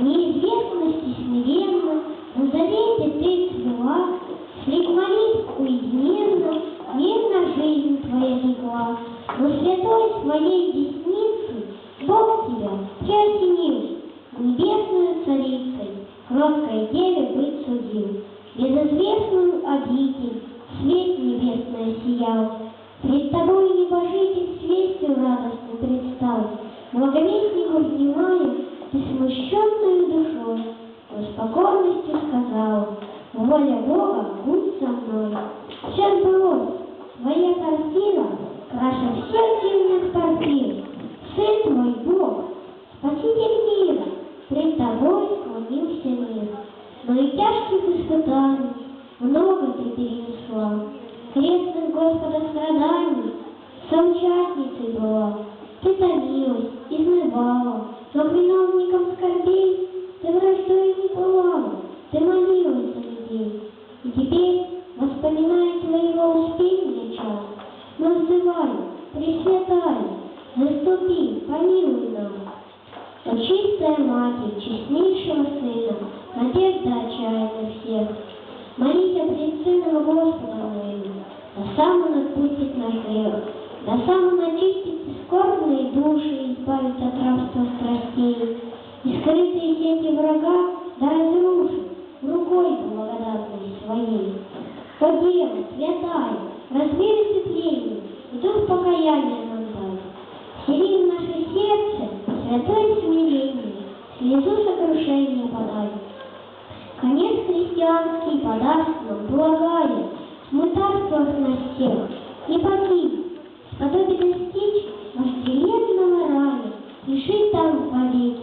неизвестности смиренно, на завете ты цвела, средь молитв уединенно, мирно жизнь твоя легла, но святой своей десницы Бог тебя приосенил, небесную царицей, кроткой деве быть судил, безызвестную обитель, свет небесное сиял, пред тобой небожитель с вестью радостно предстал, благовестнику внимая, ты смущенную душой, но с сказал, воля Бога, будь со мной. Все сбылось, твоя картина краше всех земных картин. Сын твой Бог, Спаситель мира, пред тобой склонился мир. Но и тяжких испытаний много ты перенесла. Крестных Господа страданий соучастницей была. Ты томилась, изнывала, теперь, воспоминая твоего успения мы взываем, Пресвятая, заступи, помилуй нам. О чистая Матерь, честнейшего Сына, надежда отчаянна всех, молись о пред Сыном Господа моим, да сам Он отпустит наш грех, да сам Он очистит скорбные души избавит от рабства страстей, и скрытые сети врага да разрушит рукой благодатной своей. О Дева, святая, разбей сцепление, и дух покаяния нам дай. Вселим в наше сердце святое смирение, слезу сокрушения подай. Конец христианский подаст нам благая, в мытарствах на всех, и погиб, сподобит достичь вожделенного рая, и жить там вовеки.